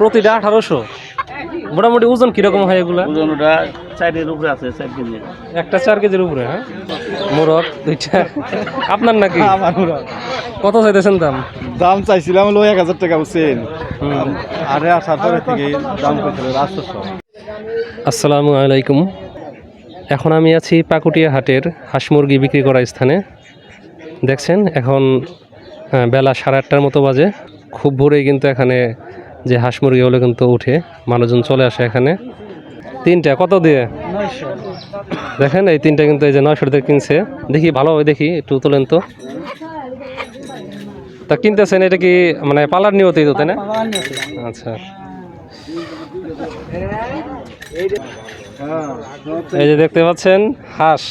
প্রতিটা আঠারোশো? মোটামুটি ওজন কীরকম হয় এগুলা? ওজন ওটা চারের উপরে আছে চার কেজি। একটা চার কেজির উপরে হ্যাঁ? মোরগ দুইটা। আপনার নাকি? আমার পুরো। কত চাইতেছেন দাম? দাম চাইছিলাম হলো এক হাজার টাকা বুঝছেন আরে আসার পরে থেকে দাম রাষ্ট্রশো আসসালামু আলাইকুম। এখন আমি আছি পাকুটিয়া হাটের হাঁস মুরগি বিক্রি করা স্থানে। দেখছেন এখন বেলা সাড়ে আটটার মতো বাজে। খুব ভোরেই কিন্তু এখানে যে হাঁস মুরগিগুলো কিন্তু উঠে মানুষজন চলে আসে এখানে। তিনটা কত দিয়ে? দেখেন এই তিনটা কিন্তু এই যে নয়শো টাকা কিনছে। দেখি ভালোভাবে দেখি একটু তোলেন তো। তা কিনতেছেন এটা কি মানে পালার নিয়তেই তো তাই না? আচ্ছা। এই যে দেখতে পাচ্ছেন হাঁস।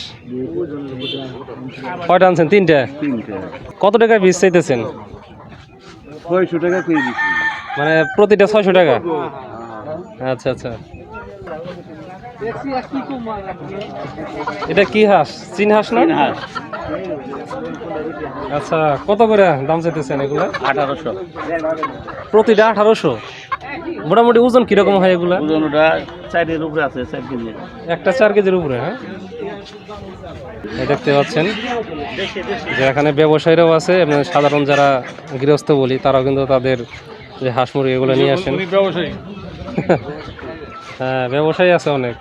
কয়টা আনছেন? তিনটা? কত টাকা পিস চাইতেছেন? ছয়শো টাকা মানে প্রতিটা ছয়শো টাকা? আচ্ছা আচ্ছা। এটা কি হাঁস? চীন হাঁস না? আচ্ছা কত করে দাম চাইতেছেন এগুলা? আঠারোশো। প্রতিটা আঠারোশো? মোটামুটি ওজন কীরকম হয় এগুলা? ওজন ওটা চারের উপরে আছে চার কেজি। একটা চার কেজির উপরে হ্যাঁ? দেখতে পাচ্ছেন। যে এখানে ব্যবসায়ীরাও আছে সাধারণ যারা গৃহস্থ বলি তারাও কিন্তু তাদের যে হাঁস মুরগি এগুলো নিয়ে আসেন। ব্যবসায়ী। হ্যাঁ ব্যবসায়ী আছে অনেক।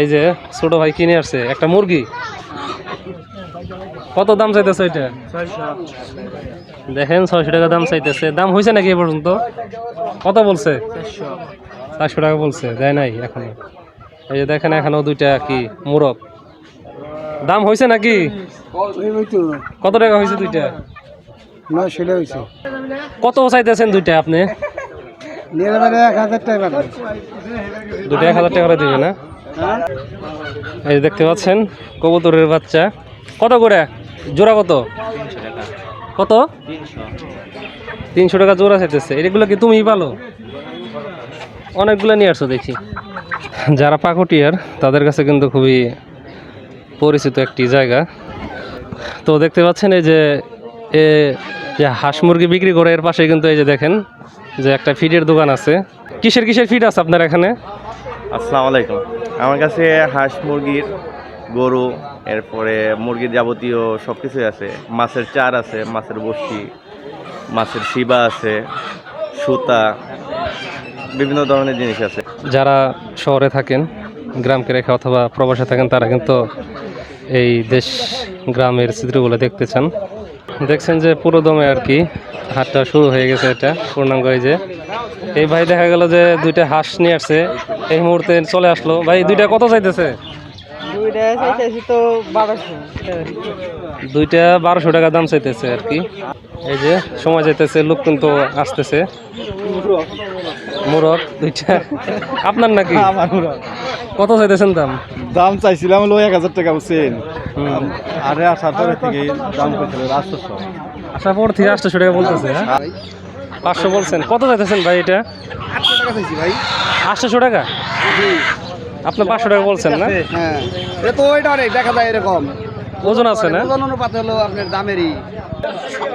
এই যে ছোট ভাই কিনে আসছে একটা মুরগি। কত দাম চাইতেছে এটা দেখেন ছয়শো টাকা দাম চাইতেছে। দাম হয়েছে নাকি এ পর্যন্ত? কত বলছে? চারশো টাকা বলছে দেয় নাই এখনও। এই যে দেখেন এখনও দুইটা কি মুরগ। দাম হয়েছে নাকি? কত টাকা হয়েছে দুইটা? না সেটা হয়েছে। কত চাইতেছেন দুইটা আপনি? নিয়ে এক হাজার টাকা দুটো এক হাজার টাকা দিবে না? এই দেখতে পাচ্ছেন কবুতরের বাচ্চা। কত করে? জোড়া কত? কত? তিনশো টাকা জোড়া চাইতেছে। এগুলো কি তুমি পালো? অনেকগুলো নিয়ে আসছো দেখি। যারা পাকুটিয়ার তাদের কাছে কিন্তু খুবই পরিচিত একটি জায়গা। তো দেখতে পাচ্ছেন এই যে এ যে হাঁস মুরগি বিক্রি করে এর পাশে কিন্তু এই যে দেখেন যে একটা ফিডের দোকান আছে। কিসের কিসের ফিড আছে আপনার এখানে? আসসালামু আলাইকুম। আমার কাছে হাঁস মুরগির গরু এরপরে মুরগির যাবতীয় সব কিছুই আছে। মাছের চার আছে মাছের বড়শি মাছের শিবা আছে সুতা বিভিন্ন ধরনের জিনিস আছে। যারা শহরে থাকেন গ্রামকে রেখে অথবা প্রবাসে থাকেন তারা কিন্তু এই দেশ গ্রামের চিত্রগুলো দেখতে চান। দেখছেন যে পুরো দমে আর কি হাটটা শুরু হয়ে গেছে এটা পূর্ণাঙ্গ এই যে। এই ভাই দেখা গেল যে দুইটা হাঁস নিয়ে আসছে এই মুহূর্তে চলে আসলো। ভাই দুইটা কত চাইতেছে? দুইটা বারোশো। দুইটা বারোশো টাকা দাম চাইতেছে আর কি। এই যে সময় যাইতেছে লোক কিন্তু আসতেছে। মোরগ দুইটা। আপনার নাকি? আমার পুরো। কত চাইতেছেন দাম? দাম চাইছিলাম হলো এক হাজার টাকা বুঝছেন। আরে আসার পরে থেকে দাম কইছিল রাষ্ট্রশো আসার পর থেকে আটশোশো টাকা বলতেছে হ্যাঁ? পাঁচশো বলছেন। কত চাইতেছেন ভাই এটা? আটশো টাকা চাইছি ভাই। আটশোশো টাকা? আপনি পাঁচশো টাকা বলছেন না? হ্যাঁ। তো ওইটা অনেক দেখা যায় এরকম। ওজন আছে না? ওজন অনুপাত হলো আপনার দামেরই।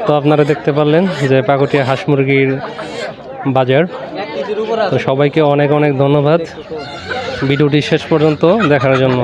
তো আপনারা দেখতে পারলেন যে পাকুটিয়া হাঁস মুরগির বাজার। তো সবাইকে অনেক অনেক ধন্যবাদ। ভিডিওটি শেষ পর্যন্ত দেখার জন্য।